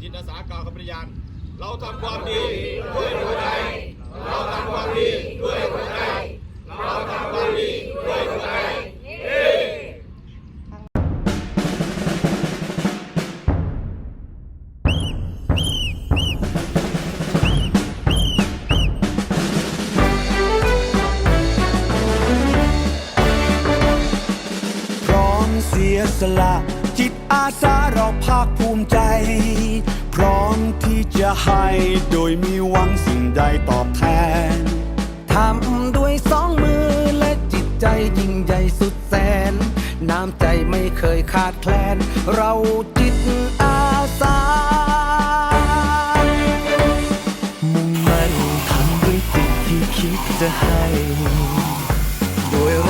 จิตอาสากล่าวคำปฏิญาณเราทำความดีด้วยหัวใจ เราทำความดีด้วย เสียสละ จิตอาสาเราภาคภูมิใจ พร้อมที่จะให้โดยมีหวังสิ่งใดตอบแทน ทำด้วยสองมือและจิตใจยิ่งใหญ่สุดแสน น้ำใจไม่เคยขาดแคลน เราจิตอาสามุ่งมั่นทำด้วยจิตที่คิดจะให้ ด้วยรงกาย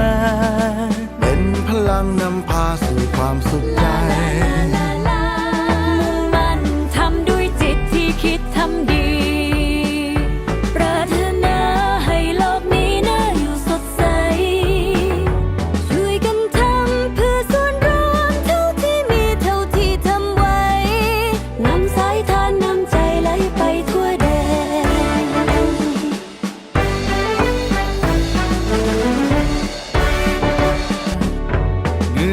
มา เป็นพลังนำพาสู่ความสุขใจ